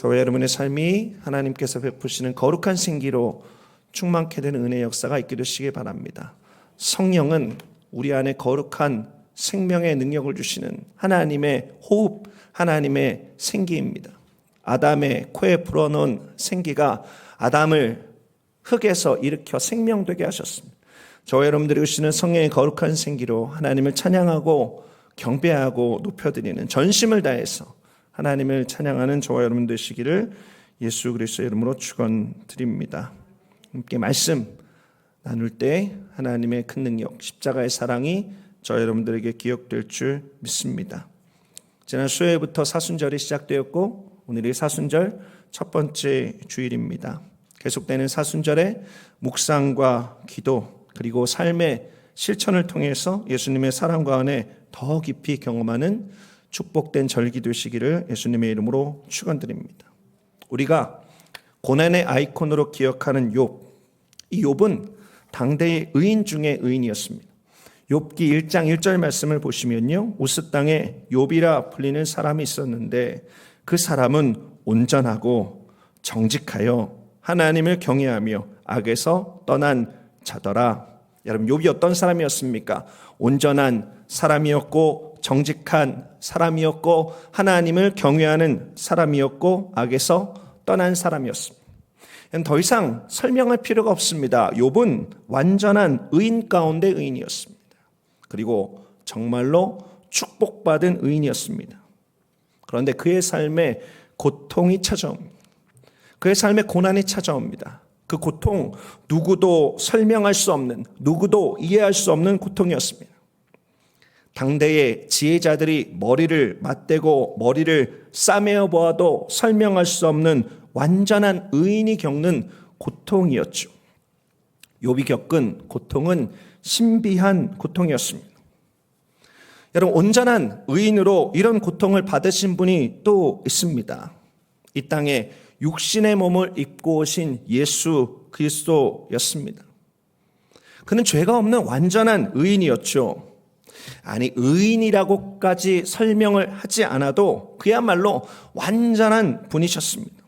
저와 여러분의 삶이 하나님께서 베푸시는 거룩한 생기로 충만케 되는 은혜 역사가 있게 되시기 바랍니다. 성령은 우리 안에 거룩한 생명의 능력을 주시는 하나님의 호흡, 하나님의 생기입니다. 아담의 코에 불어넣은 생기가 아담을 흙에서 일으켜 생명되게 하셨습니다. 저와 여러분들이 주시는 성령의 거룩한 생기로 하나님을 찬양하고 경배하고 높여드리는 전심을 다해서 하나님을 찬양하는 저와 여러분 되시기를 예수 그리스도의 이름으로 축원드립니다. 함께 말씀 나눌 때 하나님의 큰 능력, 십자가의 사랑이 저 여러분들에게 기억될 줄 믿습니다. 지난 수요일부터 사순절이 시작되었고 오늘이 사순절 첫 번째 주일입니다. 계속되는 사순절의 묵상과 기도 그리고 삶의 실천을 통해서 예수님의 사랑과 은혜 더 깊이 경험하는 축복된 절기 되시기를 예수님의 이름으로 축원드립니다. 우리가 고난의 아이콘으로 기억하는 욥. 이 욥은 당대의 의인 중에 의인이었습니다. 욥기 1장 1절 말씀을 보시면요. 우스 땅에 욥이라 불리는 사람이 있었는데 그 사람은 온전하고 정직하여 하나님을 경외하며 악에서 떠난 자더라. 여러분 욥이 어떤 사람이었습니까? 온전한 사람이었고 정직한 사람이었고 하나님을 경외하는 사람이었고 악에서 떠난 사람이었습니다. 더 이상 설명할 필요가 없습니다. 욥은 완전한 의인 가운데 의인이었습니다. 그리고 정말로 축복받은 의인이었습니다. 그런데 그의 삶에 고통이 찾아옵니다. 그의 삶에 고난이 찾아옵니다. 그 고통 누구도 설명할 수 없는 누구도 이해할 수 없는 고통이었습니다. 당대의 지혜자들이 머리를 맞대고 머리를 싸매어 보아도 설명할 수 없는 완전한 의인이 겪는 고통이었죠. 욥이 겪은 고통은 신비한 고통이었습니다. 여러분 온전한 의인으로 이런 고통을 받으신 분이 또 있습니다. 이 땅에 육신의 몸을 입고 오신 예수 그리스도였습니다. 그는 죄가 없는 완전한 의인이었죠. 아니 의인이라고까지 설명을 하지 않아도 그야말로 완전한 분이셨습니다.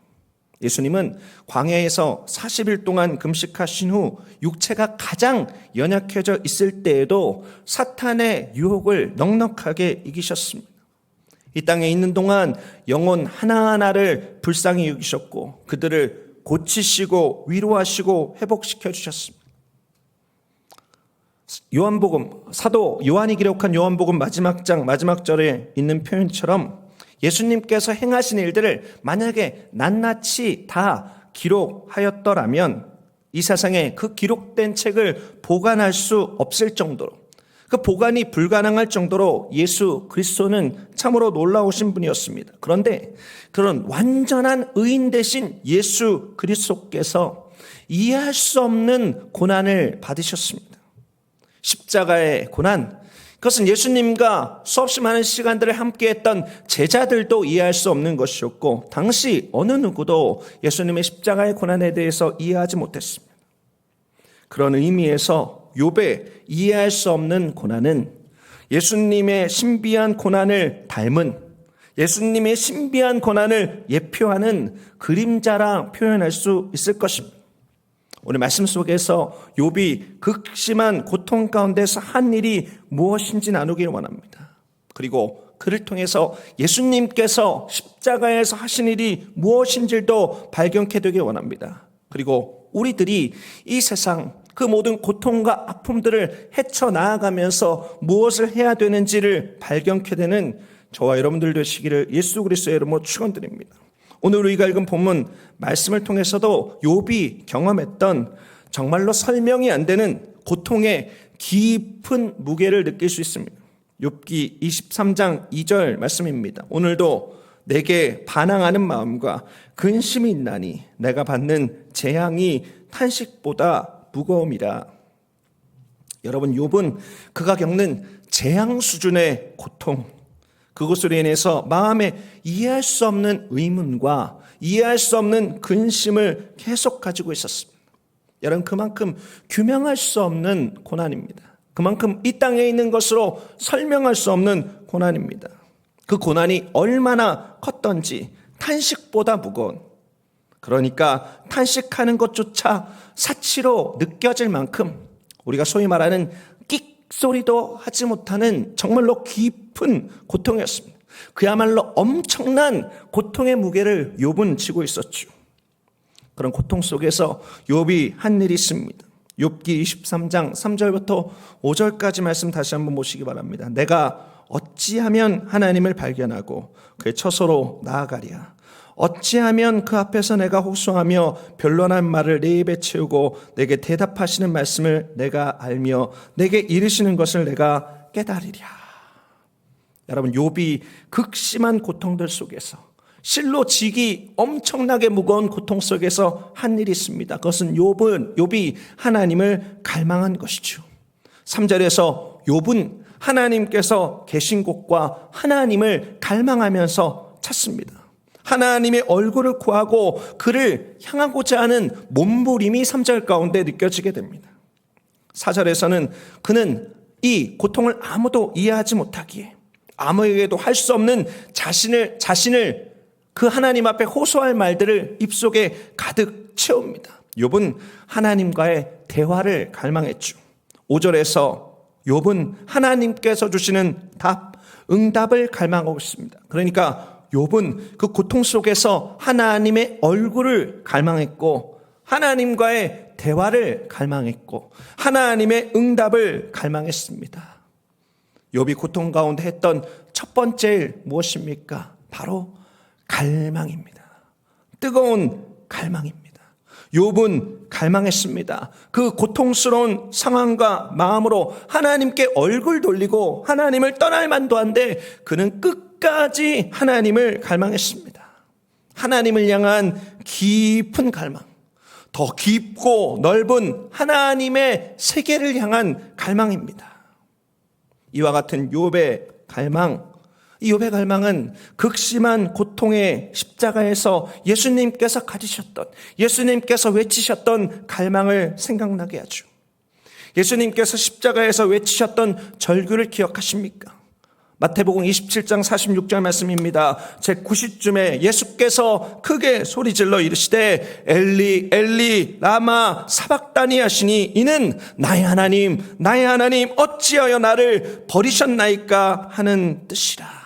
예수님은 광야에서 40일 동안 금식하신 후 육체가 가장 연약해져 있을 때에도 사탄의 유혹을 넉넉하게 이기셨습니다. 이 땅에 있는 동안 영혼 하나하나를 불쌍히 여기셨고 그들을 고치시고 위로하시고 회복시켜 주셨습니다. 요한복음 사도 요한이 기록한 요한복음 마지막 장 마지막 절에 있는 표현처럼 예수님께서 행하신 일들을 만약에 낱낱이 다 기록하였더라면 이 세상에 그 기록된 책을 보관할 수 없을 정도로 그 보관이 불가능할 정도로 예수 그리스도는 참으로 놀라우신 분이었습니다. 그런데 그런 완전한 의인 대신 예수 그리스도께서 이해할 수 없는 고난을 받으셨습니다. 십자가의 고난, 그것은 예수님과 수없이 많은 시간들을 함께했던 제자들도 이해할 수 없는 것이었고, 당시 어느 누구도 예수님의 십자가의 고난에 대해서 이해하지 못했습니다. 그런 의미에서 욥의 이해할 수 없는 고난은 예수님의 신비한 고난을 닮은 예수님의 신비한 고난을 예표하는 그림자라 표현할 수 있을 것입니다. 오늘 말씀 속에서 욥이 극심한 고통 가운데서 한 일이 무엇인지 나누기를 원합니다. 그리고 그를 통해서 예수님께서 십자가에서 하신 일이 무엇인지도 발견케 되길 원합니다. 그리고 우리들이 이 세상 그 모든 고통과 아픔들을 헤쳐 나아가면서 무엇을 해야 되는지를 발견케 되는 저와 여러분들 되시기를 예수 그리스도의 이름으로 축원드립니다. 오늘 우리가 읽은 본문 말씀을 통해서도 욥이 경험했던 정말로 설명이 안 되는 고통의 깊은 무게를 느낄 수 있습니다. 욥기 23장 2절 말씀입니다. 오늘도 내게 반항하는 마음과 근심이 있나니 내가 받는 재앙이 탄식보다 무거움이라. 여러분 욥은 그가 겪는 재앙 수준의 고통 그것으로 인해서 마음에 이해할 수 없는 의문과 이해할 수 없는 근심을 계속 가지고 있었습니다. 여러분 그만큼 규명할 수 없는 고난입니다. 그만큼 이 땅에 있는 것으로 설명할 수 없는 고난입니다. 그 고난이 얼마나 컸던지 탄식보다 무거운 그러니까 탄식하는 것조차 사치로 느껴질 만큼 우리가 소위 말하는 끽 소리도 하지 못하는 정말로 깊 은 고통이었습니다. 그야말로 엄청난 고통의 무게를 욥은 지고 있었죠. 그런 고통 속에서 욥이 한 일이 있습니다. 욥기 23장 3절부터 5절까지 말씀 다시 한번 보시기 바랍니다. 내가 어찌하면 하나님을 발견하고 그의 처소로 나아가랴. 어찌하면 그 앞에서 내가 호소하며 변론한 말을 내 입에 채우고 내게 대답하시는 말씀을 내가 알며 내게 이르시는 것을 내가 깨달으랴. 여러분 욥이 극심한 고통들 속에서 실로 지기 엄청나게 무거운 고통 속에서 한 일이 있습니다. 그것은 욥은 욥이 하나님을 갈망한 것이죠. 3절에서 욥은 하나님께서 계신 곳과 하나님을 갈망하면서 찾습니다. 하나님의 얼굴을 구하고 그를 향하고자 하는 몸부림이 3절 가운데 느껴지게 됩니다. 4절에서는 그는 이 고통을 아무도 이해하지 못하기에 아무에게도 할 수 없는 자신을 자신을 그 하나님 앞에 호소할 말들을 입속에 가득 채웁니다. 욥은 하나님과의 대화를 갈망했죠. 5절에서 욥은 하나님께서 주시는 답, 응답을 갈망하고 있습니다. 그러니까 욥은 그 고통 속에서 하나님의 얼굴을 갈망했고 하나님과의 대화를 갈망했고 하나님의 응답을 갈망했습니다. 욥이 고통 가운데 했던 첫 번째 일 무엇입니까? 바로 갈망입니다. 뜨거운 갈망입니다. 욥은 갈망했습니다. 그 고통스러운 상황과 마음으로 하나님께 얼굴 돌리고 하나님을 떠날 만도 한데 그는 끝까지 하나님을 갈망했습니다. 하나님을 향한 깊은 갈망. 더 깊고 넓은 하나님의 세계를 향한 갈망입니다. 이와 같은 욥의 갈망, 이 욥의 갈망은 극심한 고통의 십자가에서 예수님께서 가지셨던 예수님께서 외치셨던 갈망을 생각나게 하죠. 예수님께서 십자가에서 외치셨던 절규를 기억하십니까? 마태복음 27장 46절 말씀입니다. 제 90쯤에 예수께서 크게 소리질러 이르시되 엘리 엘리 라마 사박다니 하시니 이는 나의 하나님 나의 하나님 어찌하여 나를 버리셨나이까 하는 뜻이라.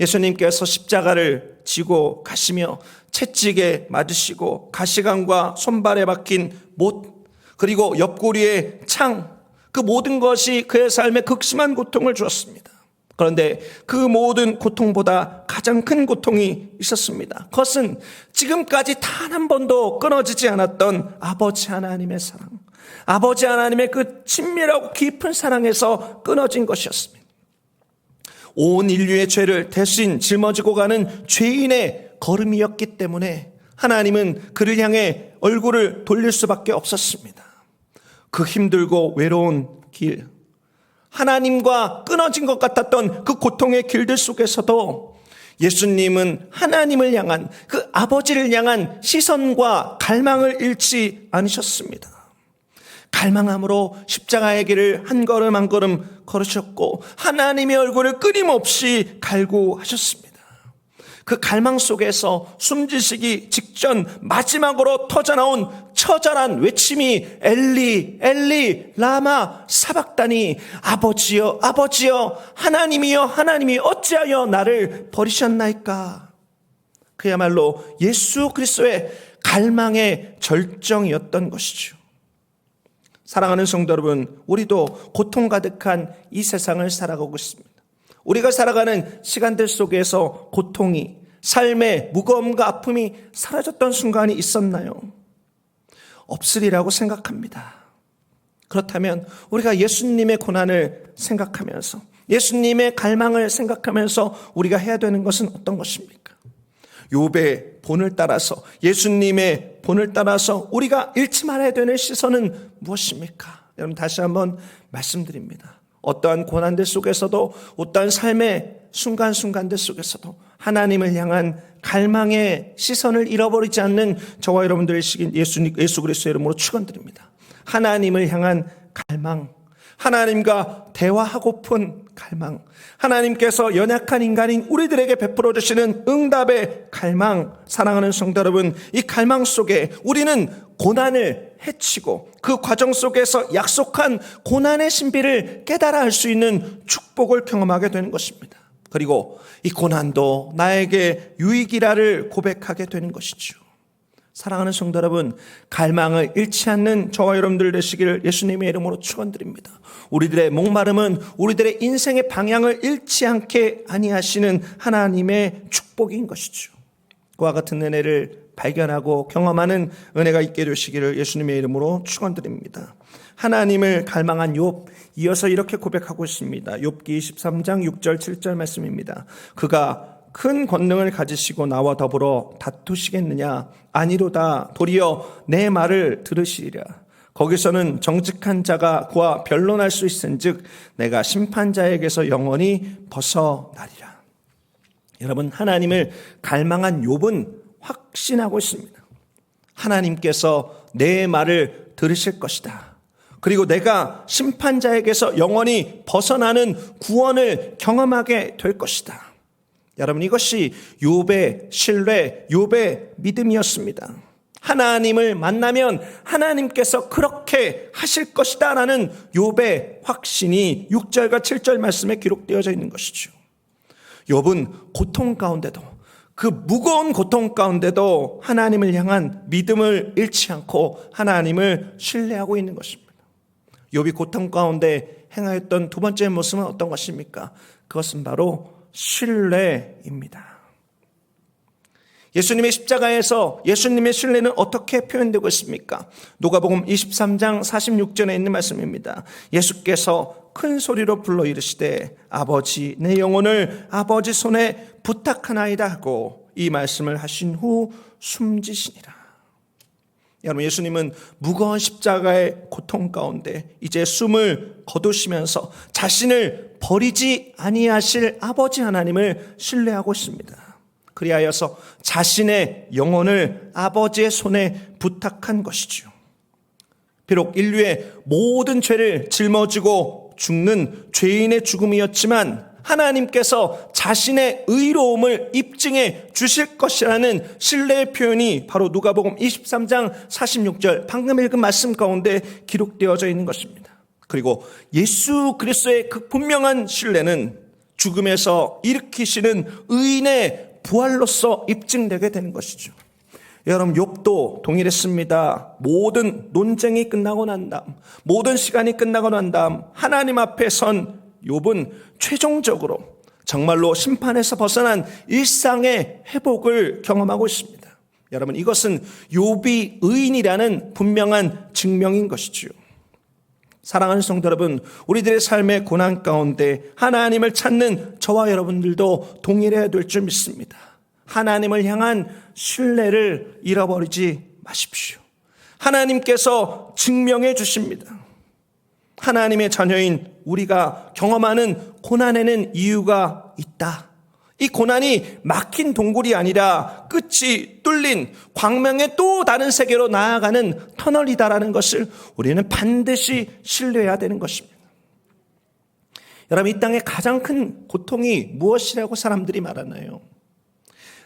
예수님께서 십자가를 지고 가시며 채찍에 맞으시고 가시관과 손발에 박힌 못 그리고 옆구리에 창 그 모든 것이 그의 삶에 극심한 고통을 주었습니다. 그런데 그 모든 고통보다 가장 큰 고통이 있었습니다. 그것은 지금까지 단 한 번도 끊어지지 않았던 아버지 하나님의 사랑, 아버지 하나님의 그 친밀하고 깊은 사랑에서 끊어진 것이었습니다. 온 인류의 죄를 대신 짊어지고 가는 죄인의 걸음이었기 때문에 하나님은 그를 향해 얼굴을 돌릴 수밖에 없었습니다. 그 힘들고 외로운 길, 하나님과 끊어진 것 같았던 그 고통의 길들 속에서도 예수님은 하나님을 향한 그 아버지를 향한 시선과 갈망을 잃지 않으셨습니다. 갈망함으로 십자가의 길을 한 걸음 한 걸음 걸으셨고 하나님의 얼굴을 끊임없이 갈구하셨습니다. 그 갈망 속에서 숨지시기 직전 마지막으로 터져나온 처절한 외침이 엘리 엘리 라마 사박다니 아버지여 아버지여 하나님이여 하나님이 어찌하여 나를 버리셨나이까 그야말로 예수 그리스도의 갈망의 절정이었던 것이죠. 사랑하는 성도 여러분, 우리도 고통 가득한 이 세상을 살아가고 있습니다. 우리가 살아가는 시간들 속에서 고통이 삶의 무거움과 아픔이 사라졌던 순간이 있었나요? 없으리라고 생각합니다. 그렇다면 우리가 예수님의 고난을 생각하면서 예수님의 갈망을 생각하면서 우리가 해야 되는 것은 어떤 것입니까? 욥의 본을 따라서 예수님의 본을 따라서 우리가 잃지 말아야 되는 시선은 무엇입니까? 여러분 다시 한번 말씀드립니다. 어떠한 고난들 속에서도 어떠한 삶의 순간순간들 속에서도 하나님을 향한 갈망의 시선을 잃어버리지 않는 저와 여러분들의 시긴 예수, 예수 그리스도의 이름으로 축원드립니다. 하나님을 향한 갈망, 하나님과 대화하고픈 갈망, 하나님께서 연약한 인간인 우리들에게 베풀어 주시는 응답의 갈망, 사랑하는 성도 여러분, 이 갈망 속에 우리는 고난을 해치고 그 과정 속에서 약속한 고난의 신비를 깨달아 알수 있는 축복을 경험하게 되는 것입니다. 그리고 이 고난도 나에게 유익이라를 고백하게 되는 것이죠. 사랑하는 성도 여러분, 갈망을 잃지 않는 저와 여러분들 되시기를 예수님의 이름으로 축원드립니다. 우리들의 목마름은 우리들의 인생의 방향을 잃지 않게 아니하시는 하나님의 축복인 것이죠. 그와 같은 은혜를 발견하고 경험하는 은혜가 있게 되시기를 예수님의 이름으로 축원드립니다. 하나님을 갈망한 욥 이어서 이렇게 고백하고 있습니다. 욥기 23장 6절 7절 말씀입니다. 그가 큰 권능을 가지시고 나와 더불어 다투시겠느냐? 아니로다. 도리어 내 말을 들으시리라. 거기서는 정직한 자가 그와 변론할 수 있은즉 내가 심판자에게서 영원히 벗어나리라. 여러분 하나님을 갈망한 욥은 확신하고 있습니다. 하나님께서 내 말을 들으실 것이다. 그리고 내가 심판자에게서 영원히 벗어나는 구원을 경험하게 될 것이다. 여러분 이것이 욥의 신뢰, 욥의 믿음이었습니다. 하나님을 만나면 하나님께서 그렇게 하실 것이다라는 욥의 확신이 6절과 7절 말씀에 기록되어져 있는 것이죠. 욥은 고통 가운데도 그 무거운 고통 가운데도 하나님을 향한 믿음을 잃지 않고 하나님을 신뢰하고 있는 것입니다. 욥이 고통 가운데 행하였던 두 번째 모습은 어떤 것입니까? 그것은 바로 신뢰입니다. 예수님의 십자가에서 예수님의 신뢰는 어떻게 표현되고 있습니까? 누가복음 23장 46절에 있는 말씀입니다. 예수께서 큰 소리로 불러 이르시되 아버지 내 영혼을 아버지 손에 부탁하나이다 하고 이 말씀을 하신 후 숨지시니라. 여러분 예수님은 무거운 십자가의 고통 가운데 이제 숨을 거두시면서 자신을 버리지 아니하실 아버지 하나님을 신뢰하고 있습니다. 그리하여서 자신의 영혼을 아버지의 손에 부탁한 것이죠. 비록 인류의 모든 죄를 짊어지고 죽는 죄인의 죽음이었지만 하나님께서 자신의 의로움을 입증해 주실 것이라는 신뢰의 표현이 바로 누가복음 23장 46절 방금 읽은 말씀 가운데 기록되어져 있는 것입니다. 그리고 예수 그리스도의 그 분명한 신뢰는 죽음에서 일으키시는 의인의 부활로서 입증되게 되는 것이죠. 여러분 욥도 동일했습니다. 모든 논쟁이 끝나고 난 다음, 모든 시간이 끝나고 난 다음 하나님 앞에 선 욥은 최종적으로 정말로 심판에서 벗어난 일상의 회복을 경험하고 있습니다. 여러분 이것은 욥이 의인이라는 분명한 증명인 것이지요. 사랑하는 성도 여러분, 우리들의 삶의 고난 가운데 하나님을 찾는 저와 여러분들도 동일해야 될 줄 믿습니다. 하나님을 향한 신뢰를 잃어버리지 마십시오. 하나님께서 증명해 주십니다. 하나님의 자녀인 우리가 경험하는 고난에는 이유가 있다. 이 고난이 막힌 동굴이 아니라 끝이 뚫린 광명의 또 다른 세계로 나아가는 터널이다라는 것을 우리는 반드시 신뢰해야 되는 것입니다. 여러분, 이 땅의 가장 큰 고통이 무엇이라고 사람들이 말하나요?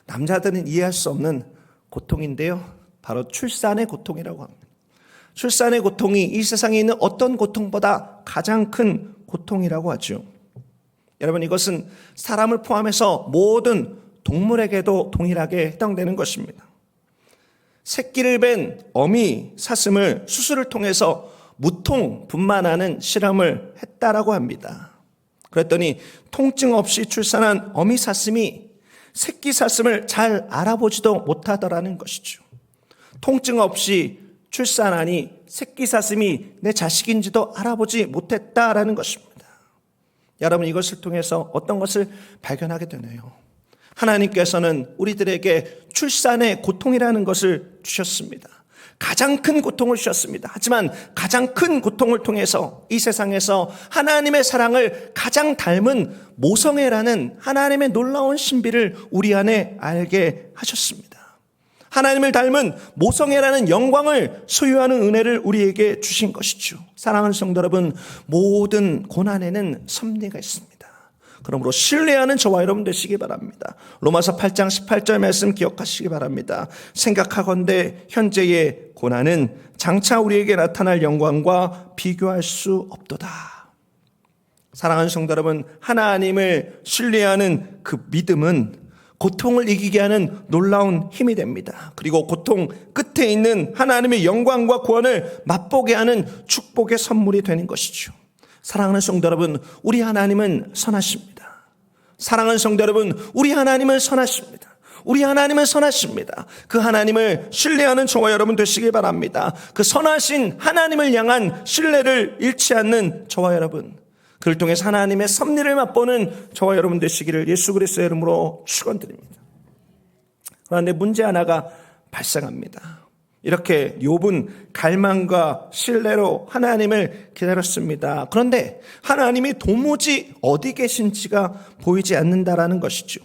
남자들은 이해할 수 없는 고통인데요. 바로 출산의 고통이라고 합니다. 출산의 고통이 이 세상에 있는 어떤 고통보다 가장 큰 고통이라고 하죠. 여러분 이것은 사람을 포함해서 모든 동물에게도 동일하게 해당되는 것입니다. 새끼를 뺀 어미 사슴을 수술을 통해서 무통 분만하는 실험을 했다라고 합니다. 그랬더니 통증 없이 출산한 어미 사슴이 새끼 사슴을 잘 알아보지도 못하더라는 것이죠. 통증 없이 출산하니 새끼 사슴이 내 자식인지도 알아보지 못했다라는 것입니다. 여러분 이것을 통해서 어떤 것을 발견하게 되네요. 하나님께서는 우리들에게 출산의 고통이라는 것을 주셨습니다. 가장 큰 고통을 주셨습니다. 하지만 가장 큰 고통을 통해서 이 세상에서 하나님의 사랑을 가장 닮은 모성애라는 하나님의 놀라운 신비를 우리 안에 알게 하셨습니다. 하나님을 닮은 모성애라는 영광을 소유하는 은혜를 우리에게 주신 것이죠. 사랑하는 성도 여러분, 모든 고난에는 섭리가 있습니다. 그러므로 신뢰하는 저와 여러분 되시기 바랍니다. 로마서 8장 18절 말씀 기억하시기 바랍니다. 생각하건대 현재의 고난은 장차 우리에게 나타날 영광과 비교할 수 없도다. 사랑하는 성도 여러분, 하나님을 신뢰하는 그 믿음은 고통을 이기게 하는 놀라운 힘이 됩니다. 그리고 고통 끝에 있는 하나님의 영광과 구원을 맛보게 하는 축복의 선물이 되는 것이죠. 사랑하는 성도 여러분, 우리 하나님은 선하십니다. 사랑하는 성도 여러분, 우리 하나님은 선하십니다. 우리 하나님은 선하십니다. 그 하나님을 신뢰하는 저와 여러분 되시길 바랍니다. 그 선하신 하나님을 향한 신뢰를 잃지 않는 저와 여러분, 그를 통해서 하나님의 섭리를 맛보는 저와 여러분 되시기를 예수 그리스도의 이름으로 축원드립니다. 그런데 문제 하나가 발생합니다. 이렇게 욥은 갈망과 신뢰로 하나님을 기다렸습니다. 그런데 하나님이 도무지 어디 계신지가 보이지 않는다라는 것이죠.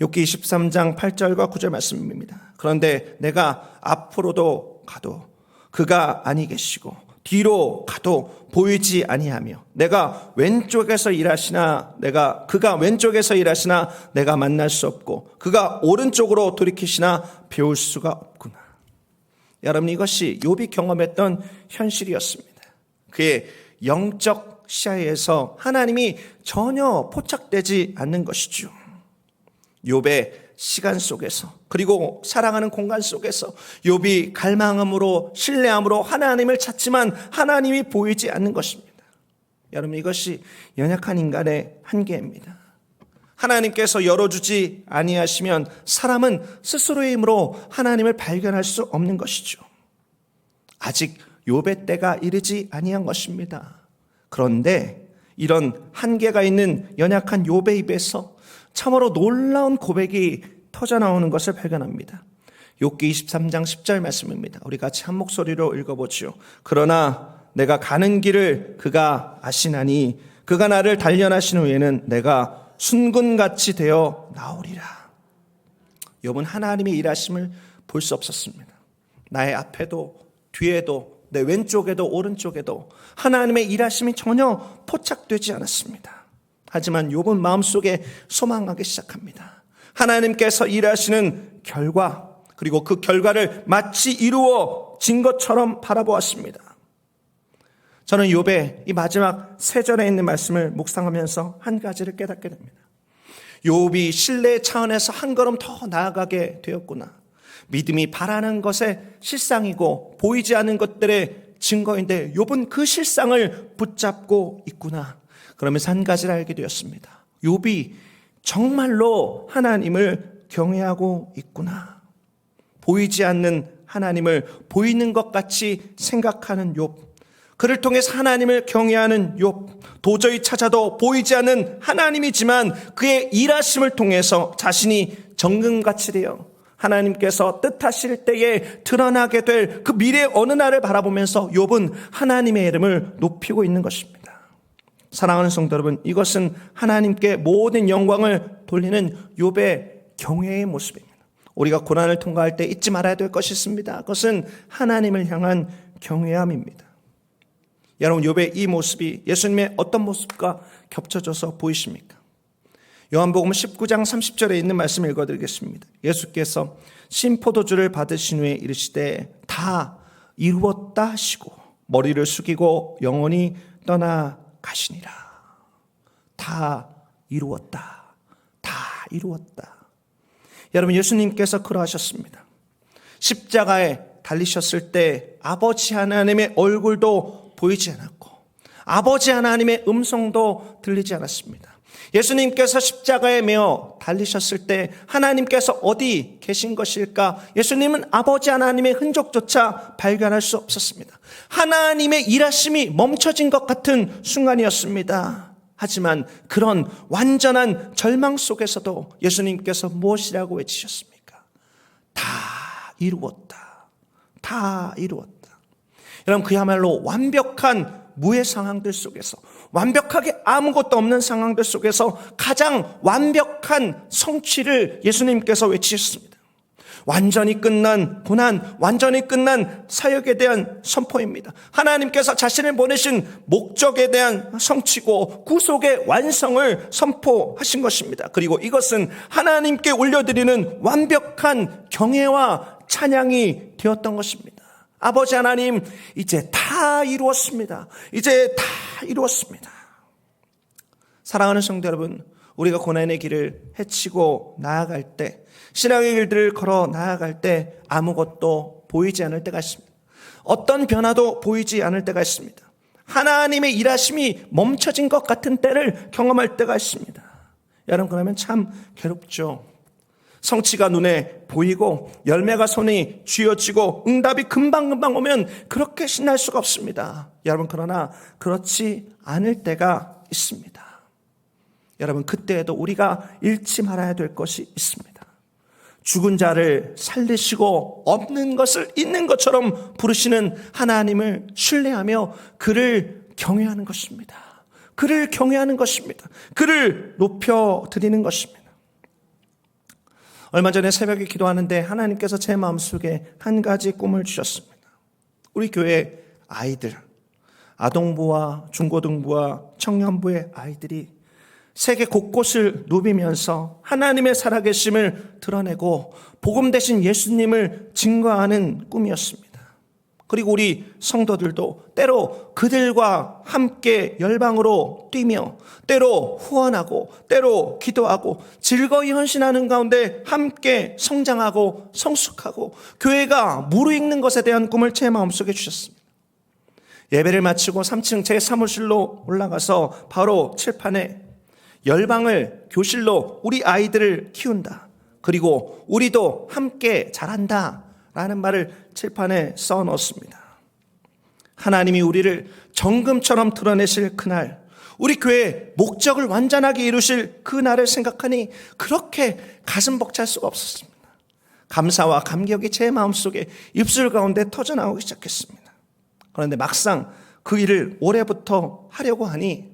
욥기 23장 8절과 9절 말씀입니다. 그런데 내가 앞으로도 가도 그가 아니 계시고 뒤로 가도 보이지 아니하며 내가 왼쪽에서 일하시나 내가 그가 왼쪽에서 일하시나 내가 만날 수 없고 그가 오른쪽으로 돌이키시나 배울 수가 없구나. 여러분 이것이 욥이 경험했던 현실이었습니다. 그의 영적 시야에서 하나님이 전혀 포착되지 않는 것이죠. 욥의 시간 속에서 그리고 사랑하는 공간 속에서 욥이 갈망함으로 신뢰함으로 하나님을 찾지만 하나님이 보이지 않는 것입니다. 여러분 이것이 연약한 인간의 한계입니다. 하나님께서 열어주지 아니하시면 사람은 스스로의 힘으로 하나님을 발견할 수 없는 것이죠. 아직 욥의 때가 이르지 아니한 것입니다. 그런데 이런 한계가 있는 연약한 욥의 입에서 참으로 놀라운 고백이 터져 나오는 것을 발견합니다. 욥기 23장 10절 말씀입니다. 우리 같이 한 목소리로 읽어보지요. 그러나 내가 가는 길을 그가 아시나니 그가 나를 단련하신 후에는 내가 순군같이 되어 나오리라. 욥은 하나님의 일하심을 볼 수 없었습니다. 나의 앞에도 뒤에도 내 왼쪽에도 오른쪽에도 하나님의 일하심이 전혀 포착되지 않았습니다. 하지만 욥은 마음속에 소망하기 시작합니다. 하나님께서 일하시는 결과 그리고 그 결과를 마치 이루어진 것처럼 바라보았습니다. 저는 욥의 이 마지막 세 절에 있는 말씀을 묵상하면서 한 가지를 깨닫게 됩니다. 욥이 신뢰의 차원에서 한 걸음 더 나아가게 되었구나. 믿음이 바라는 것의 실상이고 보이지 않는 것들의 증거인데 욥은 그 실상을 붙잡고 있구나. 그러면서 한 가지를 알게 되었습니다. 욥이 정말로 하나님을 경외하고 있구나. 보이지 않는 하나님을 보이는 것 같이 생각하는 욥. 그를 통해서 하나님을 경외하는 욥. 도저히 찾아도 보이지 않는 하나님이지만 그의 일하심을 통해서 자신이 정금같이 되어 하나님께서 뜻하실 때에 드러나게 될 그 미래 어느 날을 바라보면서 욥은 하나님의 이름을 높이고 있는 것입니다. 사랑하는 성도 여러분, 이것은 하나님께 모든 영광을 돌리는 욥의 경외의 모습입니다. 우리가 고난을 통과할 때 잊지 말아야 될 것이 있습니다. 그것은 하나님을 향한 경외함입니다. 여러분 욥의 이 모습이 예수님의 어떤 모습과 겹쳐져서 보이십니까? 요한복음 19장 30절에 있는 말씀 을 읽어드리겠습니다. 예수께서 신포도주를 받으신 후에 이르시되 다 이루었다 하시고 머리를 숙이고 영원히 떠나 가시니라. 다 이루었다. 다 이루었다. 여러분 예수님께서 그러하셨습니다. 십자가에 달리셨을 때 아버지 하나님의 얼굴도 보이지 않았고 아버지 하나님의 음성도 들리지 않았습니다. 예수님께서 십자가에 매어 달리셨을 때 하나님께서 어디 계신 것일까? 예수님은 아버지 하나님의 흔적조차 발견할 수 없었습니다. 하나님의 일하심이 멈춰진 것 같은 순간이었습니다. 하지만 그런 완전한 절망 속에서도 예수님께서 무엇이라고 외치셨습니까? 다 이루었다. 다 이루었다. 여러분 그야말로 완벽한 무의 상황들 속에서 완벽하게 아무것도 없는 상황들 속에서 가장 완벽한 성취를 예수님께서 외치셨습니다. 완전히 끝난 고난, 완전히 끝난 사역에 대한 선포입니다. 하나님께서 자신을 보내신 목적에 대한 성취고 구속의 완성을 선포하신 것입니다. 그리고 이것은 하나님께 올려드리는 완벽한 경애와 찬양이 되었던 것입니다. 아버지 하나님, 이제 다 이루었습니다. 이제 다 이루었습니다. 사랑하는 성도 여러분, 우리가 고난의 길을 헤치고 나아갈 때, 신앙의 길들을 걸어 나아갈 때 아무것도 보이지 않을 때가 있습니다. 어떤 변화도 보이지 않을 때가 있습니다. 하나님의 일하심이 멈춰진 것 같은 때를 경험할 때가 있습니다. 여러분, 그러면 참 괴롭죠. 성취가 눈에 보이고 열매가 손이 쥐어지고 응답이 금방금방 오면 그렇게 신날 수가 없습니다. 여러분, 그러나 그렇지 않을 때가 있습니다. 여러분, 그때에도 우리가 잃지 말아야 될 것이 있습니다. 죽은 자를 살리시고 없는 것을 있는 것처럼 부르시는 하나님을 신뢰하며 그를 경외하는 것입니다. 그를 경외하는 것입니다. 그를 높여 드리는 것입니다. 얼마 전에 새벽에 기도하는데 하나님께서 제 마음속에 한 가지 꿈을 주셨습니다. 우리 교회 아이들, 아동부와 중고등부와 청년부의 아이들이 세계 곳곳을 누비면서 하나님의 살아계심을 드러내고 복음 대신 예수님을 증거하는 꿈이었습니다. 그리고 우리 성도들도 때로 그들과 함께 열방으로 뛰며 때로 후원하고 때로 기도하고 즐거이 헌신하는 가운데 함께 성장하고 성숙하고 교회가 무르익는 것에 대한 꿈을 제 마음속에 주셨습니다. 예배를 마치고 3층 제 사무실로 올라가서 바로 칠판에 열방을 교실로 우리 아이들을 키운다. 그리고 우리도 함께 잘한다. 라는 말을 칠판에 써 넣었습니다. 하나님이 우리를 정금처럼 드러내실 그날, 우리 교회의 목적을 완전하게 이루실 그날을 생각하니 그렇게 가슴 벅찰 수가 없었습니다. 감사와 감격이 제 마음속에 입술 가운데 터져나오기 시작했습니다. 그런데 막상 그 일을 올해부터 하려고 하니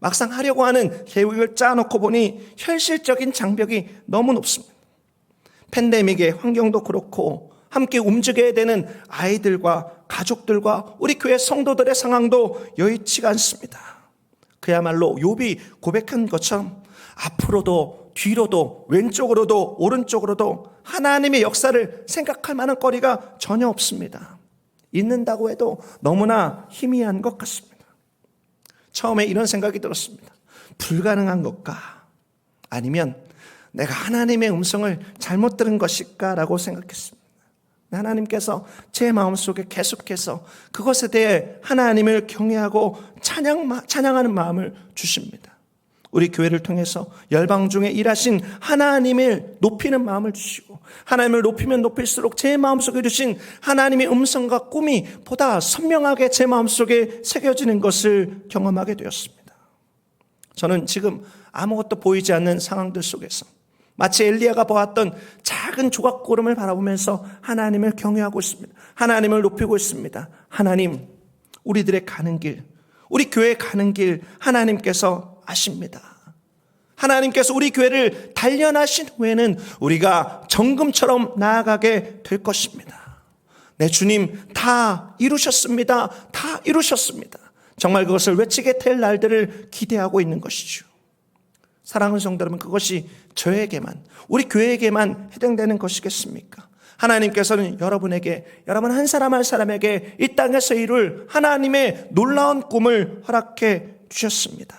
막상 하려고 하는 계획을 짜놓고 보니 현실적인 장벽이 너무 높습니다. 팬데믹의 환경도 그렇고 함께 움직여야 되는 아이들과 가족들과 우리 교회 성도들의 상황도 여의치가 않습니다. 그야말로 욥이 고백한 것처럼 앞으로도 뒤로도 왼쪽으로도 오른쪽으로도 하나님의 역사를 생각할 만한 거리가 전혀 없습니다. 있는다고 해도 너무나 희미한 것 같습니다. 처음에 이런 생각이 들었습니다. 불가능한 것까? 아니면 내가 하나님의 음성을 잘못 들은 것일까라고 생각했습니다. 하나님께서 제 마음속에 계속해서 그것에 대해 하나님을 경외하고 찬양, 찬양하는 마음을 주십니다. 우리 교회를 통해서 열방 중에 일하신 하나님을 높이는 마음을 주시고 하나님을 높이면 높일수록 제 마음속에 주신 하나님의 음성과 꿈이 보다 선명하게 제 마음속에 새겨지는 것을 경험하게 되었습니다. 저는 지금 아무것도 보이지 않는 상황들 속에서 마치 엘리야가 보았던 작은 조각구름을 바라보면서 하나님을 경외하고 있습니다. 하나님을 높이고 있습니다. 하나님, 우리들의 가는 길, 우리 교회 가는 길 하나님께서 아십니다. 하나님께서 우리 교회를 단련하신 후에는 우리가 정금처럼 나아가게 될 것입니다. 내 주님 다 이루셨습니다. 다 이루셨습니다. 정말 그것을 외치게 될 날들을 기대하고 있는 것이죠. 사랑하는 성도 여러분, 그것이 저에게만, 우리 교회에게만 해당되는 것이겠습니까? 하나님께서는 여러분에게, 여러분 한 사람 한 사람에게 이 땅에서 이룰 하나님의 놀라운 꿈을 허락해 주셨습니다.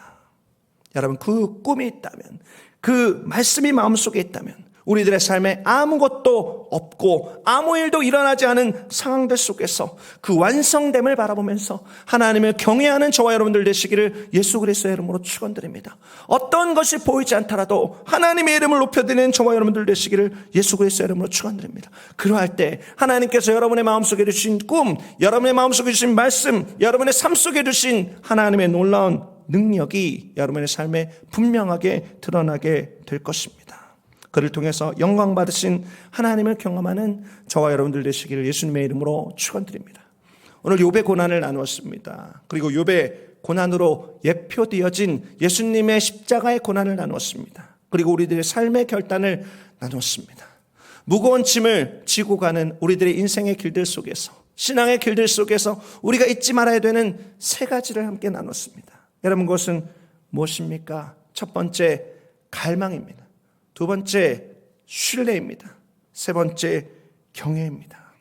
여러분, 그 꿈이 있다면, 그 말씀이 마음속에 있다면, 우리들의 삶에 아무것도 없고 아무 일도 일어나지 않은 상황들 속에서 그 완성됨을 바라보면서 하나님을 경외하는 저와 여러분들 되시기를 예수 그리스도의 이름으로 축원드립니다. 어떤 것이 보이지 않더라도 하나님의 이름을 높여드리는 저와 여러분들 되시기를 예수 그리스도의 이름으로 축원드립니다. 그러할 때 하나님께서 여러분의 마음속에 주신 꿈, 여러분의 마음속에 주신 말씀, 여러분의 삶 속에 주신 하나님의 놀라운 능력이 여러분의 삶에 분명하게 드러나게 될 것입니다. 그를 통해서 영광 받으신 하나님을 경험하는 저와 여러분들 되시기를 예수님의 이름으로 축원드립니다. 오늘 욥의 고난을 나누었습니다. 그리고 욥의 고난으로 예표되어진 예수님의 십자가의 고난을 나누었습니다. 그리고 우리들의 삶의 결단을 나누었습니다. 무거운 짐을 지고 가는 우리들의 인생의 길들 속에서 신앙의 길들 속에서 우리가 잊지 말아야 되는 세 가지를 함께 나눴습니다. 여러분 그것은 무엇입니까? 첫 번째 갈망입니다. 두 번째 신뢰입니다. 세 번째 경외입니다.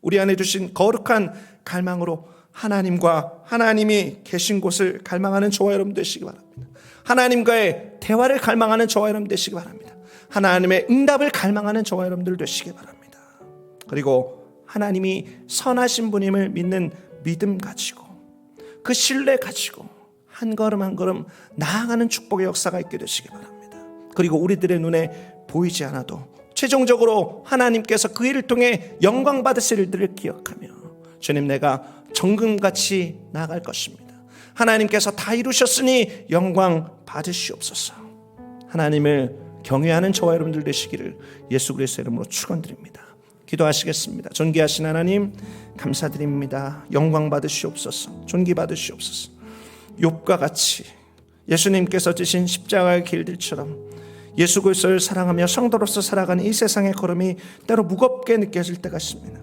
우리 안에 두신 거룩한 갈망으로 하나님과 하나님이 계신 곳을 갈망하는 저와 여러분 되시기 바랍니다. 하나님과의 대화를 갈망하는 저와 여러분 되시기 바랍니다. 하나님의 응답을 갈망하는 저와 여러분들 되시기 바랍니다. 그리고 하나님이 선하신 분임을 믿는 믿음 가지고 그 신뢰 가지고 한 걸음 한 걸음 나아가는 축복의 역사가 있게 되시기 바랍니다. 그리고 우리들의 눈에 보이지 않아도 최종적으로 하나님께서 그 일을 통해 영광 받으실 일들을 기억하며 주님 내가 정금같이 나아갈 것입니다. 하나님께서 다 이루셨으니 영광 받으시옵소서. 하나님을 경외하는 저와 여러분들 되시기를 예수 그리스도의 이름으로 축원드립니다. 기도하시겠습니다. 존귀하신 하나님 감사드립니다. 영광 받으시옵소서. 존귀 받으시옵소서. 욥과 같이 예수님께서 지신 십자가의 길들처럼 예수 그리스도를 사랑하며 성도로서 살아가는 이 세상의 걸음이 때로 무겁게 느껴질 때가 있습니다.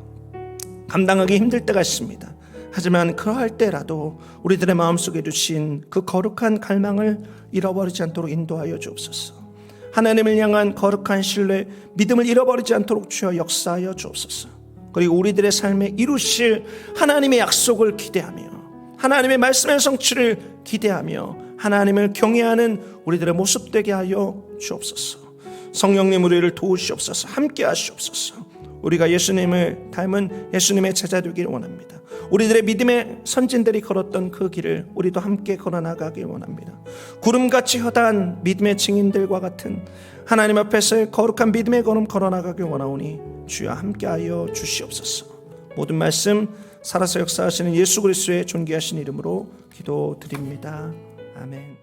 감당하기 힘들 때가 있습니다. 하지만 그러할 때라도 우리들의 마음속에 두신 그 거룩한 갈망을 잃어버리지 않도록 인도하여 주옵소서. 하나님을 향한 거룩한 신뢰, 믿음을 잃어버리지 않도록 주여 역사하여 주옵소서. 그리고 우리들의 삶에 이루실 하나님의 약속을 기대하며 하나님의 말씀의 성취를 기대하며 하나님을 경외하는 우리들의 모습 되게 하여 주옵소서. 성령님 우리를 도우시옵소서. 함께 하시옵소서. 우리가 예수님을 닮은 예수님의 제자 되기를 원합니다. 우리들의 믿음의 선진들이 걸었던 그 길을 우리도 함께 걸어 나가길 원합니다. 구름같이 허다한 믿음의 증인들과 같은 하나님 앞에서 거룩한 믿음의 걸음 걸어 나가길 원하오니 주여 함께하여 주시옵소서. 모든 말씀 살아서 역사하시는 예수 그리스도의 존귀하신 이름으로 기도드립니다. 아멘.